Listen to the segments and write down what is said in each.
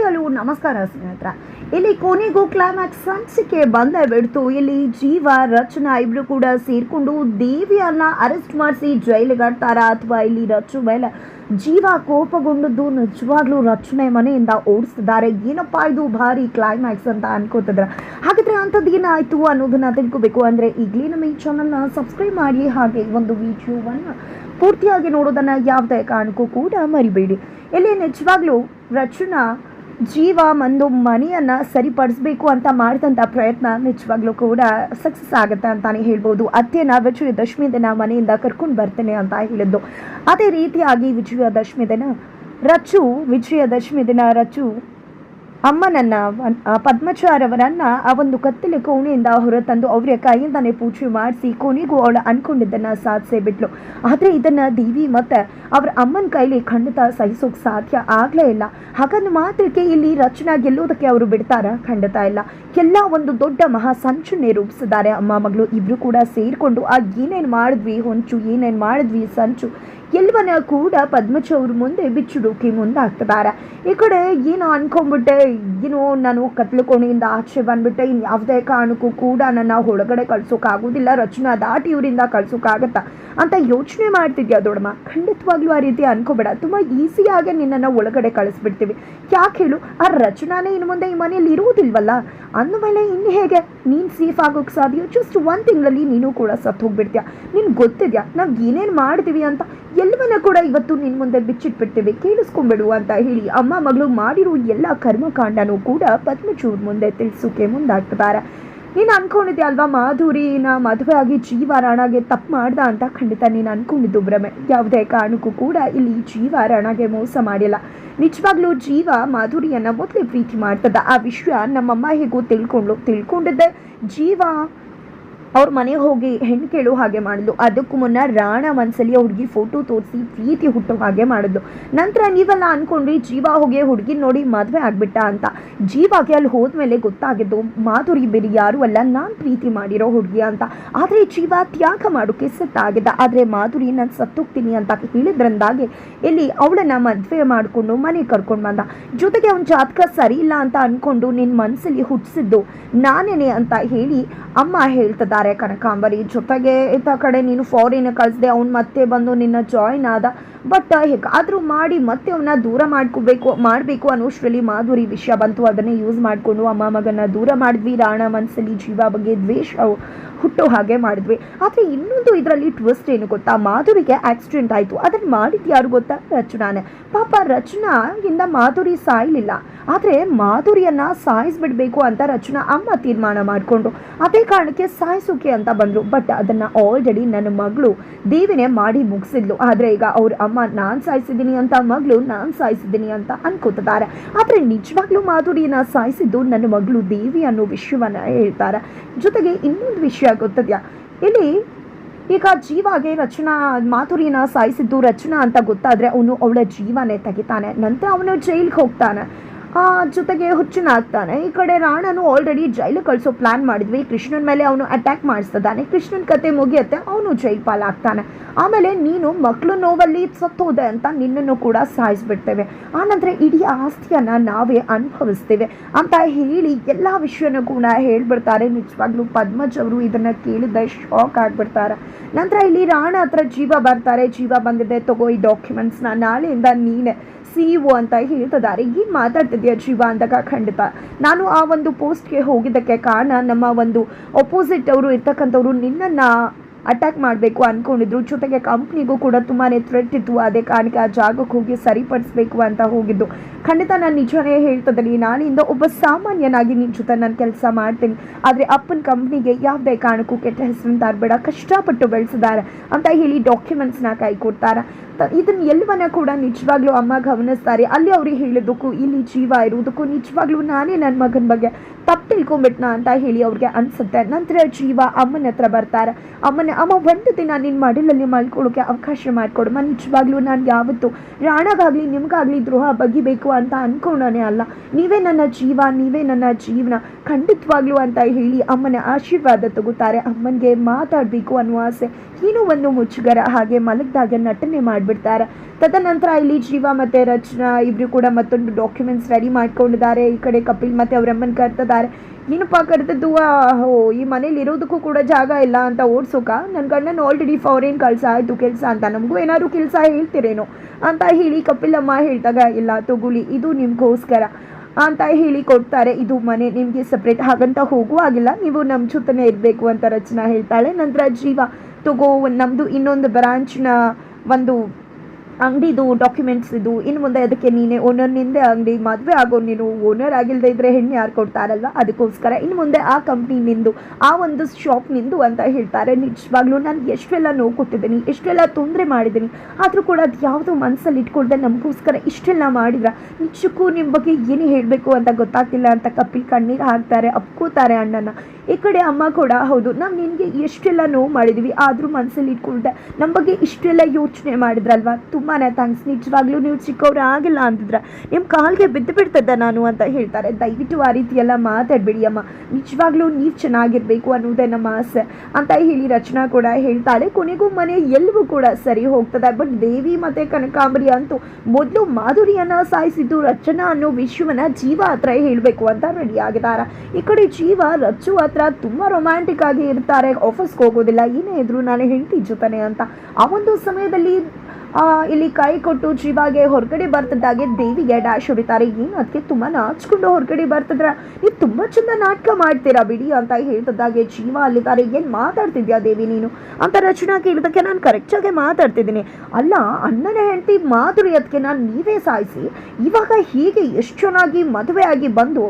Hi ನಮಸ್ಕಾರ ಸ್ನೇಹಿತರ. ಇಲ್ಲಿ ಕೊನೆಗೂ ಕ್ಲೈಮ್ಯಾಕ್ಸ್ ಸಂಚಿಕೆ ಬಂದೇ ಬಿಡ್ತು ಇಲ್ಲಿ ಜೀವ, ರಚನಾ ಇಬ್ರು ಕೂಡ ಸೇರ್ಕೊಂಡು ದೇವಿಯನ್ನ ಅರೆಸ್ಟ್ ಮಾಡಿಸಿ ಜೈಲಿಗೆ ಅಥವಾ ಇಲ್ಲಿ ರಚು ಮೇಲೆ ಜೀವ ಕೋಪಗೊಂಡದ್ದು ನಿಜವಾಗ್ಲೂ ರಚನೆ ಮನೆಯಿಂದ ಓಡಿಸ್ತಿದ್ದಾರೆ. ಏನಪ್ಪಾ ಇದು ಭಾರಿ ಕ್ಲೈಮ್ಯಾಕ್ಸ್ ಅಂತ ಅನ್ಕೋತಿದ್ರ. ಹಾಗಿದ್ರೆ ಅಂಥದ್ದು ಏನಾಯ್ತು ಅನ್ನೋದನ್ನ ತಿಳ್ಕೋಬೇಕು. ಅಂದ್ರೆ ಈಗಲೇ ನಮ್ಮ ಈ ಚಾನಲ್ನ ಸಬ್ಸ್ಕ್ರೈಬ್ ಮಾಡಿ ಹಾಗೆ ಒಂದು ವಿಡಿಯೋವನ್ನ ಪೂರ್ತಿಯಾಗಿ ನೋಡೋದನ್ನ ಯಾವುದೇ ಕಾರಣಕ್ಕೂ ಕೂಡ ಮರಿಬೇಡಿ. ಇಲ್ಲಿ ನಿಜವಾಗ್ಲೂ ರಚನಾ ಜೀವ ಒಂದು ಮನೆಯನ್ನು ಸರಿಪಡಿಸ್ಬೇಕು ಅಂತ ಮಾಡಿದಂಥ ಪ್ರಯತ್ನ ನಿಜವಾಗ್ಲೂ ಕೂಡ ಸಕ್ಸಸ್ ಆಗುತ್ತೆ ಅಂತಾನೆ ಹೇಳ್ಬೋದು. ಅತ್ತೆನ ವಿಜಯದಶಮಿ ದಿನ ಮನೆಯಿಂದ ಕರ್ಕೊಂಡು ಬರ್ತೇನೆ ಅಂತ ಹೇಳಿದ್ದು. ಅದೇ ರೀತಿಯಾಗಿ ವಿಜಯದಶಮಿ ದಿನ ರಚು ವಿಜಯದಶಮಿ ದಿನ ರಚು. ಅಮ್ಮನನ್ನ ಪದ್ಮಚಾರವರನ್ನ ಆ ಒಂದು ಕತ್ತಲೆ ಕೋಣೆಯಿಂದ ಹೊರತಂದು ಅವರ ಕೈಯಿಂದಾನೆ ಪೂಜೆ ಮಾಡಿಸಿ ಕೊನೆಗೂ ಅವಳು ಅನ್ಕೊಂಡಿದ್ದನ್ನ ಸಾಧಿಸೇ ಬಿಟ್ಲು. ಆದ್ರೆ ಇದನ್ನ ದೇವಿ ಮತ್ತೆ ಅವ್ರ ಅಮ್ಮನ ಕೈಲಿ ಖಂಡಿತ ಸಹಿಸೋಕ್ ಸಾಧ್ಯ ಆಗ್ಲೇ ಇಲ್ಲ. ಹಾಗಂದು ಮಾತ್ರಕ್ಕೆ ಇಲ್ಲಿ ರಚನಾ ಗೆಲ್ಲೋದಕ್ಕೆ ಅವರು ಬಿಡ್ತಾರ ಖಂಡಿತ ಇಲ್ಲ. ಎಲ್ಲ ಒಂದು ದೊಡ್ಡ ಮಹಾ ಸಂಚುನೆ ರೂಪಿಸಿದ್ದಾರೆ. ಅಮ್ಮ ಮಗಳು ಇಬ್ರು ಕೂಡ ಸೇರ್ಕೊಂಡು, ಆ ಏನೇನ್ ಮಾಡಿದ್ವಿ ಹೊಂಚು, ಏನೇನ್ ಮಾಡಿದ್ವಿ ಸಂಚು ಎಲ್ಲವನ್ನ ಕೂಡ ಪದ್ಮಚ ಅವ್ರ ಮುಂದೆ ಬಿಚ್ಚುಡೋಕೆ ಮುಂದಾಗ್ತಿದ್ದಾರೆ ಈ ಕಡೆ ಏನು ಅನ್ಕೊಂಡ್ಬಿಟ್ಟೆ, ಏನೋ ನಾನು ಕತ್ಲು ಕೋಣೆಯಿಂದ ಆಚೆ ಬಂದ್ಬಿಟ್ಟೆ ಇನ್ನು ಯಾವುದೇ ಕಾರಣಕ್ಕೂ ಕೂಡ ನನ್ನ ಒಳಗಡೆ ಕಳ್ಸೋಕ್ಕಾಗೋದಿಲ್ಲ ರಚನಾ ದಾಟಿ ಇವರಿಂದ ಕಳ್ಸೋಕ್ಕಾಗತ್ತಾ ಅಂತ ಯೋಚನೆ ಮಾಡ್ತಿದ್ಯಾ ದೊಡ್ಡಮ್ಮ? ಖಂಡಿತವಾಗ್ಲೂ ಆ ರೀತಿ ಅನ್ಕೋಬೇಡ. ತುಂಬ ಈಸಿಯಾಗಿ ನಿನ್ನನ್ನು ಒಳಗಡೆ ಕಳಿಸ್ಬಿಡ್ತೀವಿ. ಯಾಕೆ ಹೇಳು, ಆ ರಚನಾನೇ ಇನ್ನು ಮುಂದೆ ಈ ಮನೆಯಲ್ಲಿ ಇರುವುದಿಲ್ವಲ್ಲ ಅಂದಮೇಲೆ ಇನ್ನು ಹೇಗೆ? ನೀನು ಸೇಫ್ ಆಗೋಕ್ಕೆ ಸಾಧ್ಯ? ಜಸ್ಟ್ ಒಂದು ತಿಂಗಳಲ್ಲಿ ನೀನು ಕೂಡ ಸತ್ತು ಹೋಗ್ಬಿಡ್ತೀಯ ನಿನ್ಗೆ ಗೊತ್ತಿದ್ಯಾ? ನಾವು ಏನೇನು ಮಾಡ್ತೀವಿ ಅಂತ? ಎಲ್ಲವನ್ನ ಕೂಡ ಇವತ್ತು ನಿನ್ನ ಮುಂದೆ ಬಿಚ್ಚಿಟ್ಬಿಡ್ತೀವಿ. ಕೇಳಿಸ್ಕೊಂಬಿಡು ಅಂತ ಹೇಳಿ ಅಮ್ಮ ಮಗಳು ಮಾಡಿರೋ ಎಲ್ಲ ಕರ್ಮಕಾಂಡನೂ ಕೂಡ ಪದ್ಮಚೂರ್ ಮುಂದೆ ತಿಳಿಸೋಕೆ ಮುಂದಾಗ್ತಿದ್ದಾರೆ ನೀನು ಅನ್ಕೊಂಡಿದ್ದೆ ಅಲ್ವಾ ಮಾಧುರಿನ ಮದುವೆ ಆಗಿ ಜೀವ ರಾಣಾಗೆ ತಪ್ಪು ಮಾಡ್ದ ಅಂತ ಖಂಡಿತ ನೀನು ಅನ್ಕೊಂಡಿದ್ದು ಭ್ರಮೆ. ಯಾವುದೇ ಕಾರಣಕ್ಕೂ ಕೂಡ ಇಲ್ಲಿ ಜೀವ ರಾಣಾಗೆ ಮೋಸ ಮಾಡಿಲ್ಲ. ನಿಜವಾಗ್ಲೂ ಜೀವ ಮಾಧುರಿಯನ್ನ ಮೊದಲೇ ಪ್ರೀತಿ ಮಾಡ್ತದ. ಆ ವಿಷಯ ನಮ್ಮಮ್ಮ ಹೇಗೂ ತಿಳ್ಕೊಂಡು, ತಿಳ್ಕೊಂಡಿದ್ದೆ. ಜೀವ ಅವ್ರ ಮನೆಗೆ ಹೋಗಿ ಹೆಣ್ಣು ಕೇಳೋ ಹಾಗೆ ಮಾಡಿದ್ಲು. ಅದಕ್ಕೂ ಮುನ್ನ ರಾಣ ಒಂದ್ಸಲಿ ಹುಡುಗಿ ಫೋಟೋ ತೋರಿಸಿ ಪ್ರೀತಿ ಹುಟ್ಟೋ ಹಾಗೆ ಮಾಡಿದ್ಲು. ನಂತರ ನೀವೆಲ್ಲ ಅಂದ್ಕೊಂಡ್ರಿ ಜೀವ ಹೋಗಿ ಹುಡುಗಿ ನೋಡಿ ಮದುವೆ ಆಗ್ಬಿಟ್ಟ ಅಂತ. ಜೀವಾಗೆ ಅಲ್ಲಿ ಹೋದ್ಮೇಲೆ ಗೊತ್ತಾಗಿದ್ದು, ಮಾಧುರಿ ಬೇರೆ ಯಾರೂ ಅಲ್ಲ, ನಾನು ಪ್ರೀತಿ ಮಾಡಿರೋ ಹುಡುಗಿ ಅಂತ. ಆದರೆ ಜೀವ ತ್ಯಾಗ ಮಾಡೋಕ್ಕೆ ಸತ್ತಾಗಿದ್ದ ಆದರೆ ಮಾಧುರಿ, ನಾನು ಸತ್ತೋಗ್ತೀನಿ ಅಂತ ಹೇಳಿದ್ರಂದಾಗೆ ಇಲ್ಲಿ ಅವಳನ್ನ ಮದುವೆ ಮಾಡಿಕೊಂಡು ಮನೆಗೆ ಕರ್ಕೊಂಡು ಬಂದ. ಜೊತೆಗೆ ಅವ್ನ ಜಾತಕ ಸರಿ ಇಲ್ಲ ಅಂತ ಅಂದ್ಕೊಂಡು ನಿನ್ನ ಮನಸ್ಸಲ್ಲಿ ಹುಟ್ಟಿಸಿದ್ದು ನಾನೇನೆ ಅಂತ ಹೇಳಿ ಅಮ್ಮ ಹೇಳ್ತಿದ್ದಾರೆ ಕನಕಾಂಬರಿ ಜೊತೆಗೆ ಇತ್ತ ಕಡೆ ನೀನು ಫಾರಿನ್ ಕಳಿಸ್ದೆ, ಅವ್ನು ಮತ್ತೆ ಬಂದು ನಿನ್ನ ಜಾಯಿನ್ ಆದ. ಬಟ್ ಹೇಗಾದರೂ ಮಾಡಿ, ಮತ್ತೆ ಅವನ್ನ ದೂರ ಮಾಡ್ಕೋಬೇಕು, ಮಾಡಬೇಕು ಅನ್ನೋಷ್ಟರಲ್ಲಿ ಮಾಧುರಿ ವಿಷಯ ಬಂತು. ಅದನ್ನೇ ಯೂಸ್ ಮಾಡಿಕೊಂಡು ಅಮ್ಮ ಮಗನ ದೂರ ಮಾಡಿದ್ವಿ. ರಾಣ ಮನಸ್ಸಲ್ಲಿ ಜೀವ ಬಗ್ಗೆ ದ್ವೇಷ ಹುಟ್ಟೋ ಹಾಗೆ ಮಾಡಿದ್ವಿ. ಆದರೆ ಇನ್ನೊಂದು ಇದರಲ್ಲಿ ಟ್ವಿಸ್ಟ್ ಏನು ಗೊತ್ತಾ? ಮಾಧುರಿಗೆ ಆಕ್ಸಿಡೆಂಟ್ ಆಯಿತು. ಅದನ್ನು ಮಾಡಿದ್ದು ಯಾರು ಗೊತ್ತಾ? ರಚನಾನೇ. ಪಾಪ ರಚನಾ ಇಂದ ಮಾಧುರಿ ಸಾಯಲಿಲ್ಲ. ಆದರೆ ಮಾಧುರಿಯನ್ನು ಸಾಯಿಸ್ಬಿಡ್ಬೇಕು ಅಂತ ರಚನಾ ಅಮ್ಮ ತೀರ್ಮಾನ ಮಾಡಿಕೊಂಡು ಅದೇ ಕಾರಣಕ್ಕೆ ಸಾಯಿಸೋಕೆ ಅಂತ ಬಂದರು. ಬಟ್ ಅದನ್ನು ಆಲ್ರೆಡಿ ನನ್ನ ಮಗಳು ದೇವಿನೇ ಮಾಡಿ ಮುಗಿಸಿದ್ಲು. ಆದರೆ ಈಗ ಅವ್ರ ಅಮ್ಮ, ನಾನು ಸಾಯಿಸಿದ್ದೀನಿ ಅಂತ ಮಗಳು, ನಾನು ಸಾಯಿಸಿದ್ದೀನಿ ಅಂತ ಅನ್ಕೋತಿದ್ದಾರೆ. ಆದರೆ ನಿಜವಾಗ್ಲೂ ಮಾಧುರಿಯನ್ನು ಸಾಯಿಸಿದ್ದು ನನ್ನ ಮಗಳು ದೇವಿ ಅನ್ನೋ ವಿಷಯವನ್ನು ಹೇಳ್ತಾರೆ. ಜೊತೆಗೆ ಇನ್ನೊಂದು ವಿಷಯ ಗೊತ್ತದ್ಯಾ? ಇಲ್ಲಿ ಈಗ ಜೀವಾಗೆ ರಚನಾ, ಮಾಧುರಿನ ಸಾಯಿಸಿದ್ದು ರಚನಾ ಅಂತ ಗೊತ್ತಾದ್ರೆ ಅವನು ಅವಳ ಜೀವನೇ ತೆಗಿತಾನೆ. ನಂತರ ಅವನು ಜೈಲಿಗೆ ಹೋಗ್ತಾನೆ. ಜೊತೆಗೆ ಹುಚ್ಚನಾಗ್ತಾನೆ ಈ ಕಡೆ ರಾಣನು ಆಲ್ರೆಡಿ ಜೈಲು ಕಳಿಸೋ ಪ್ಲಾನ್ ಮಾಡಿದ್ವಿ. ಕೃಷ್ಣನ ಮೇಲೆ ಅವನು ಅಟ್ಯಾಕ್ ಮಾಡಿಸ್ತಿದ್ದಾನೆ. ಕೃಷ್ಣನ ಕತೆ ಮುಗಿಯುತ್ತೆ, ಅವನು ಜೈಲ್ ಪಾಲಾಗ್ತಾನೆ ಆಮೇಲೆ ನೀನು ಮಕ್ಕಳು ನೋವಲ್ಲಿ ಸತ್ತೋದೆ ಅಂತ ನಿನ್ನನ್ನು ಕೂಡ ಸಾಯಿಸ್ಬಿಡ್ತೇವೆ. ಆನಂತರ ಇಡೀ ಆಸ್ತಿಯನ್ನು ನಾವೇ ಅನುಭವಿಸ್ತೇವೆ ಅಂತ ಹೇಳಿ ಎಲ್ಲ ವಿಷಯನೂ ಕೂಡ ಹೇಳ್ಬಿಡ್ತಾರೆ. ನಿಜವಾಗ್ಲೂ ಪದ್ಮಜ್ ಅವರು ಇದನ್ನು ಕೇಳಿದ ಶಾಕ್ ಆಗ್ಬಿಡ್ತಾರೆ. ನಂತರ ಇಲ್ಲಿ ರಾಣ ಹತ್ರ ಜೀವ ಬರ್ತಾರೆ. ಜೀವ ಬಂದಿದೆ, ತಗೋ ಈ ಡಾಕ್ಯುಮೆಂಟ್ಸ್ನ ನಾಳೆಯಿಂದ ನೀನೆ. ಸಿ ಒ ಅಂತ ಹೇಳ್ತಿದ್ದಾರೆ ಏನು ಮಾತಾಡ್ತಿದ್ಯಾ ಜೀವ ಅಂದಾಗ ಖಂಡಿತ. ನಾನು ಆ ಒಂದು ಪೋಸ್ಟ್ಗೆ ಹೋಗಿದ್ದಕ್ಕೆ ಕಾರಣ ನಮ್ಮ ಒಂದು ಅಪೋಸಿಟ್ ಅವರು ಇರ್ತಕ್ಕಂಥವ್ರು ನಿನ್ನನ್ನು ಅಟ್ಯಾಕ್ ಮಾಡಬೇಕು ಅಂದ್ಕೊಂಡಿದ್ರು ಜೊತೆಗೆ ಕಂಪ್ನಿಗೂ ಕೂಡ ತುಂಬಾ ಥ್ರೆಟ್ ಇತ್ತು. ಅದೇ ಕಾರಣಕ್ಕೆ ಆ ಜಾಗಕ್ಕೆ ಹೋಗಿ ಸರಿಪಡಿಸ್ಬೇಕು ಅಂತ ಹೋಗಿದ್ದು. ಖಂಡಿತ ನಾನು ನಿಜನೇ ಹೇಳ್ತಿದ್ದೀನಿ ನಾನಿಂದ ಒಬ್ಬ ಸಾಮಾನ್ಯನಾಗಿ ನಿನ್ನ ಜೊತೆ ನಾನು ಕೆಲಸ ಮಾಡ್ತೀನಿ. ಆದರೆ ಅಪ್ಪನ ಕಂಪ್ನಿಗೆ ಯಾವುದೇ ಕಾರಣಕ್ಕೂ ಕೆಟ್ಟ ಹೆಸರನ್ನು ತರಬೇಡ ಕಷ್ಟಪಟ್ಟು ಬೆಳೆಸಿದ್ದಾರೆ ಅಂತ ಹೇಳಿ ಡಾಕ್ಯುಮೆಂಟ್ಸ್ನ ಕೈ ಕೊಡ್ತಾರೆ. ಇದನ್ನ ಎಲ್ಲವನ್ನ ಕೂಡ ನಿಜವಾಗ್ಲೂ ಅಮ್ಮ ಗಮನಿಸ್ತಾರೆ. ಅಲ್ಲಿ ಅವ್ರಿಗೆ ಹೇಳೋದಕ್ಕೂ ಇಲ್ಲಿ ಜೀವ ಇರುವುದಕ್ಕೂ ನಿಜವಾಗ್ಲೂ ನಾನೇ ನನ್ನ ಮಗನ ಬಗ್ಗೆ ತಪ್ಪು ತಿಳ್ಕೊಂಬಿಟ್ನ ಅಂತ ಹೇಳಿ ಅವ್ರಿಗೆ ಅನ್ಸುತ್ತೆ. ನಂತರ ಜೀವ ಅಮ್ಮನ ಹತ್ರ ಬರ್ತಾರೆ. ಅಮ್ಮನ ಅಮ್ಮ ಒಂದು ದಿನ ನಿನ್ನ ಮಡಿಲಲ್ಲಿ ಮಲ್ಕೊಳ್ಳೋಕೆ ಅವಕಾಶ ಮಾಡಿಕೊಡು. ನಾನು ನಿಜವಾಗ್ಲೂ ನಾನು ಯಾವತ್ತು ರಾಣಗಾಗಲಿ, ನಿಮ್ಗಾಗಲಿ ದ್ರೋಹ ಬಗಿಬೇಕು ಅಂತ ಅನ್ಕೊಂಡೇ ಅಲ್ಲ. ನೀವೇ ನನ್ನ ಜೀವ, ನೀವೇ ನನ್ನ ಜೀವನ ಖಂಡಿತವಾಗ್ಲೂ ಅಂತ ಹೇಳಿ ಅಮ್ಮನ ಆಶೀರ್ವಾದ ತಗೋತಾರೆ. ಅಮ್ಮನಿಗೆ ಮಾತಾಡಬೇಕು ಅನ್ನೋ ಆಸೆ. ಏನೋ ಒಂದು ಮುಚ್ಚುಗರ ಹಾಗೆ ಮಲಗ್ದಾಗ ನಟನೆ ಮಾಡಿಬಿಡ್ತಾರೆ. ತದನಂತರ ಇಲ್ಲಿ ಜೀವ ಮತ್ತು ರಚನಾ ಇಬ್ಬರು ಕೂಡ ಮತ್ತೊಂದು ಡಾಕ್ಯುಮೆಂಟ್ಸ್ ರೆಡಿ ಮಾಡ್ಕೊಂಡಿದ್ದಾರೆ. ಈ ಕಡೆ ಕಪಿಲ್ ಮತ್ತು ಅವರಮ್ಮನ ಕರ್ತಿದ್ದಾರೆ ಏನಪ್ಪ ಕರೆದದ್ದು ಓ ಈ ಮನೇಲಿ ಇರೋದಕ್ಕೂ ಕೂಡ ಜಾಗ ಇಲ್ಲ ಅಂತ ಓಡಿಸೋಕ? ನನ್ನ ಗಂಡನ ಆಲ್ರೆಡಿ ಫಾರಿನ್ ಕಳ್ಸ, ಆಯಿತು ಕೆಲಸ ಅಂತ. ನಮಗೂ ಏನಾದ್ರು ಕೆಲಸ ಹೇಳ್ತಿರೇನು ಅಂತ ಹೇಳಿ ಕಪಿಲಮ್ಮ ಹೇಳಿದಾಗ, ಇಲ್ಲ ತಗೊಳ್ಳಿ, ಇದು ನಿಮಗೋಸ್ಕರ ಅಂತ ಹೇಳಿ ಕೊಡ್ತಾರೆ. ಇದು ಮನೆ, ನಿಮಗೆ ಸಪ್ರೇಟ್ ಹಾಗಂತ ಹೋಗುವಾಗಿಲ್ಲ ನೀವು ನಮ್ಮ ಜೊತೆನೇ ಇರಬೇಕು ಅಂತ ರಚನಾ ಹೇಳ್ತಾಳೆ. ನಂತರ ಜೀವ, ತಗೋ ನಮ್ಮದು ಇನ್ನೊಂದು ಬ್ರಾಂಚ್ನ ಒಂದು ಅಂಗಡಿದು ಡಾಕ್ಯುಮೆಂಟ್ಸ್ ಇದು. ಇನ್ನು ಮುಂದೆ ಅದಕ್ಕೆ ನೀನೇ ಓನರ್ ನಿಂದೆ ಅಂಗಡಿ ಮದುವೆ ಆಗೋ ನೀನು ಓನರ್ ಆಗಿಲ್ಲದೆ ಇದ್ದರೆ ಹೆಣ್ಣು ಯಾರು ಕೊಡ್ತಾರಲ್ವ? ಅದಕ್ಕೋಸ್ಕರ ಇನ್ನು ಮುಂದೆ ಆ ಕಂಪ್ನಿ ನಿಂದು, ಆ ಒಂದು ಶಾಪ್ ನಿಂದು ಅಂತ ಹೇಳ್ತಾರೆ. ನಿಜವಾಗ್ಲೂ ನಾನು ಎಷ್ಟೆಲ್ಲ ನೋವು ಕೊಟ್ಟಿದ್ದೀನಿ, ಎಷ್ಟೆಲ್ಲ ತೊಂದರೆ ಮಾಡಿದ್ದೀನಿ, ಆದರೂ ಕೂಡ ಅದು ಯಾವುದೋ ಮನಸ್ಸಲ್ಲಿ ಇಟ್ಕೊಳ್ದೆ ನಮಗೋಸ್ಕರ ಇಷ್ಟೆಲ್ಲ ಮಾಡಿದ್ರ ನಿಜಕ್ಕೂ ನಿಮ್ಮ ಬಗ್ಗೆ ಏನು ಹೇಳಬೇಕು ಅಂತ ಗೊತ್ತಾಗ್ತಿಲ್ಲ ಅಂತ ಕಪಿಲ್ ಕಣ್ಣೀರು ಹಾಕ್ತಾರೆ ಅಪ್ಕೋತಾರೆ ಅಣ್ಣನ. ಈ ಕಡೆ ಅಮ್ಮ ಕೂಡ, ಹೌದು ನಾವು ನಿನಗೆ ಎಷ್ಟೆಲ್ಲ ನೋವು ಮಾಡಿದ್ವಿ, ಆದರೂ ಮನಸ್ಸಲ್ಲಿ ಇಟ್ಕೊಳ್ದೆ ನಮ್ಮ ಬಗ್ಗೆ ಇಷ್ಟೆಲ್ಲ ಯೋಚನೆ ಮಾಡಿದ್ರಲ್ವಾ? ತುಂಬಾ ಥ್ಯಾಂಕ್ಸ್ ನಿಜವಾಗ್ಲೂ ನೀವು ಚಿಕ್ಕವ್ರು ಆಗಿಲ್ಲ ಅಂತಿದ್ರೆ ನಿಮ್ಮ ಕಾಲಿಗೆ ಬಿದ್ದು ಬಿಡ್ತದ ನಾನು ಅಂತ ಹೇಳ್ತಾರೆ. ದಯವಿಟ್ಟು ಆ ರೀತಿ ಎಲ್ಲ ಮಾತಾಡಬೇಡಿ ಅಮ್ಮ. ನಿಜವಾಗ್ಲೂ ನೀವು ಚೆನ್ನಾಗಿರಬೇಕು ಅನ್ನೋದೇ ನಮ್ಮ ಆಸೆ ಅಂತ ಹೇಳಿ ರಚನಾ ಕೂಡ ಹೇಳ್ತಾಳೆ ಕೊನೆಗೂ ಮನೆ ಎಲ್ಲವೂ ಕೂಡ ಸರಿ ಹೋಗ್ತದೆ. ಬಟ್ ದೇವಿ ಮತ್ತು ಕನಕಾಂಬರಿ ಅಂತೂ ಮೊದಲು ಮಾಧುರಿಯನ್ನು ಸಾಯಿಸಿದ್ದು ರಚನಾ ಅನ್ನೋ ವಿಶ್ವನ ಜೀವ ಹತ್ರ ಹೇಳಬೇಕು ಅಂತ ರೆಡಿ ಆಗಿದ್ದಾರೆ. ಈ ಕಡೆ ಜೀವ, ರಚ್ಚು ಹತ್ರ ತುಂಬ ರೊಮ್ಯಾಂಟಿಕ್ ಆಗಿ ಇರ್ತಾರೆ. ಆಫೀಸ್ಗೆ ಹೋಗೋದಿಲ್ಲ. ಏನೇ ಇದ್ರು ನಾನು ಹೆಂಡತಿ ಜೊತೆನೆ ಅಂತ ಆ ಒಂದು ಸಮಯದಲ್ಲಿ ಇಲ್ಲಿ ಕೈ ಕೊಟ್ಟು ಜೀವಾಗೆ ಹೊರಗಡೆ ಬರ್ತಿದ್ದಾಗೆ ದೇವಿಗೆ ಡ್ಯಾಶ್ ಹೊಡಿತಾರೆ. ಏನು ಅದಕ್ಕೆ ತುಂಬ ನಾಚಿಕೊಂಡು ಹೊರಗಡೆ ಬರ್ತಿದ್ರ? ನೀವು ತುಂಬ ಚಂದ ನಾಟಕ ಮಾಡ್ತೀರಾ ಬಿಡಿ ಅಂತ ಹೇಳ್ತಿದ್ದಾಗೆ ಜೀವ ಅಲ್ಲಿದ್ದಾರೆ. ಏನು ಮಾತಾಡ್ತಿದ್ಯಾ ದೇವಿ ನೀನು? ಅಂತ ರಚನಾ ಕೇಳಿದಕ್ಕೆ ನಾನು ಕರೆಕ್ಟಾಗೆ ಮಾತಾಡ್ತಿದ್ದೀನಿ. ಅಲ್ಲ, ಅಣ್ಣನ ಹೆಂಡತಿ ಮಾಧುರಿ ಅದಕ್ಕೆ ನಾನು ನೀವೇ ಸಾಯಿಸಿ. ಇವಾಗ ಹೀಗೆ ಎಷ್ಟು ಚೆನ್ನಾಗಿ ಮದುವೆ ಆಗಿ ಬಂದು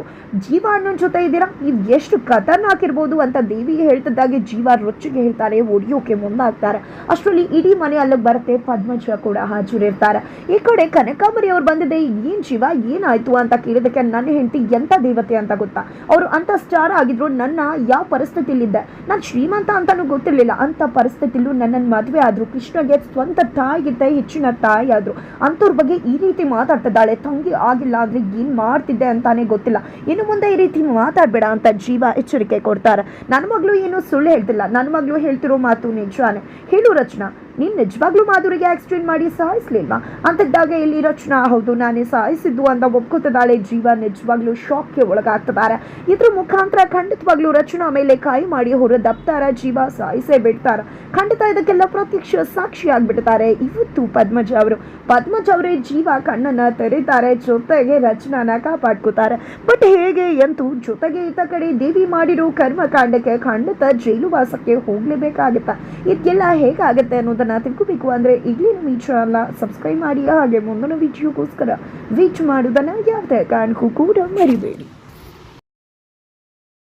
ಜೀವ ಅಣ್ಣನ ಜೊತೆ ಇದ್ದೀರಾ? ನೀವು ಎಷ್ಟು ಖತರ್ನಾಕ್ ಇರ್ಬೋದು ಅಂತ ದೇವಿ ಹೇಳ್ತಿದ್ದಾಗೆ ಜೀವ ರೊಚ್ಚಿಗೆ ಹೇಳ್ತಾರೆ. ಒಡಿಯೋಕೆ ಮುಂದಾಗ್ತಾರೆ. ಅಷ್ಟರಲ್ಲಿ ಇಡೀ ಮನೆ ಅಲ್ಲಿಗೆ ಬರುತ್ತೆ ಪದ್ಮಜ. ಕೂಡ ಹಾಜರಿರ್ತಾರೆ. ಈ ಕಡೆ ಕನಕಾಂಬರಿ ಅವ್ರು ಬಂದಿದೆ, ಏನ್ ಜೀವ ಏನಾಯ್ತು ಅಂತ ಕೇಳಿದಕ್ಕೆ ನನ್ನ ಹೆಂಡತಿ ಎಂತ ದೇವತೆ ಅಂತ ಗೊತ್ತಾ? ಅವರು ಅಂತ ಸ್ಟಾರ್ ಆಗಿದ್ರು, ನನ್ನ ಯಾವ ಪರಿಸ್ಥಿತಿಲಿದ್ದೆ ನಾನು ಶ್ರೀಮಂತ ಅಂತಾನು ಗೊತ್ತಿರಲಿಲ್ಲ. ಅಂತ ಪರಿಸ್ಥಿತಿಲೂ ನನ್ನನ್ನು ಮದುವೆ ಆದ್ರು, ಕೃಷ್ಣಗೆ ಸ್ವಂತ ತಾಯಿಗಿಂತ ಹೆಚ್ಚಿನ ತಾಯಿ ಆದ್ರು ಅಂಥವ್ರ ಬಗ್ಗೆ ಈ ರೀತಿ ಮಾತಾಡ್ತಿದ್ದಾಳೆ. ತಂಗಿ ಆಗಿಲ್ಲ ಅಂದ್ರೆ ಏನ್ ಮಾಡ್ತಿದ್ದೆ ಅಂತಾನೆ ಗೊತ್ತಿಲ್ಲ. ಇನ್ನು ಮುಂದೆ ಈ ರೀತಿ ಮಾತಾಡ್ಬೇಡ ಅಂತ ಜೀವ ಎಚ್ಚರಿಕೆ ಕೊಡ್ತಾರೆ. ನನ್ನ ಮಗಳು ಏನು ಸುಳ್ಳು ಹೇಳ್ತಿಲ್ಲ. ನನ್ನ ಮಗಳು ಹೇಳ್ತಿರೋ ಮಾತು ನಿಜಾನೆ. ಹೇಳು ರಚನಾ. ನೀನು ನಿಜವಾಗ್ಲೂ ಮಾಧುರಿಗೆ ಆಕ್ಸಿಡೆಂಟ್ ಮಾಡಿ ಸಾಯಿಸ್ಲಿಲ್ವಾ ಅಂತಿದ್ದಾಗ ಇಲ್ಲಿ ರಚನಾ ಹೌದು, ನಾನೇ ಸಾಯಿಸಿದ್ದು ಅಂತ ಒಪ್ಕೊತದಾಳೆ ಜೀವ ನಿಜವಾಗ್ಲೂ ಶಾಕ್ಗೆ ಒಳಗಾಗ್ತದಾರೆ. ಇದ್ರ ಮುಖಾಂತರ ಖಂಡಿತವಾಗ್ಲೂ ರಚನಾ ಮೇಲೆ ಕಾಯಿ ಮಾಡಿ ಹೊರದಪ್ತಾರ ಜೀವ ಸಾಯಿಸೇ ಬಿಡ್ತಾರ. ಖಂಡಿತ ಇದಕ್ಕೆಲ್ಲ ಪ್ರತ್ಯಕ್ಷ ಸಾಕ್ಷಿ ಆಗ್ಬಿಡ್ತಾರೆ. ಇವತ್ತು ಪದ್ಮಜ ಅವರು. ಪದ್ಮಜ ಅವರೇ ಜೀವ ಕಣ್ಣನ್ನ ತೆರೀತಾರೆ ಜೊತೆಗೆ ರಚನಾನ ಕಾಪಾಡ್ಕೋತಾರೆ. ಬಟ್ ಹೇಗೆ ಎಂತೂ ಜೊತೆಗೆ ಈತ ಕಡೆ ದೇವಿ ಮಾಡಿರೋ ಕರ್ಮಕಾಂಡಕ್ಕೆ ಖಂಡಿತ ಜೈಲುವಾಸಕ್ಕೆ ಹೋಗ್ಲೇಬೇಕಾಗತ್ತ. ಇದೆಲ್ಲ ಹೇಗಾಗತ್ತೆ ಅನ್ನೋದನ್ನ ತಿಳ್ಕೋಬೇಕು ಅಂದರೆ ಈಗಲೇ ನಮ್ಮ ಅಲ್ಲ. ಚಾನಲ್ನ ಸಬ್ಸ್ಕ್ರೈಬ್ ಮಾಡಿ, ಹಾಗೆ ಮುಂದಿನ ವಿಡಿಯೋಗೋಸ್ಕರ ವೀಚ್ ಮಾಡೋದನ್ನು ಯಾವುದೇ ಕಾರಣಕ್ಕೂ ಕೂಡ ಮರಿಬೇಡಿ.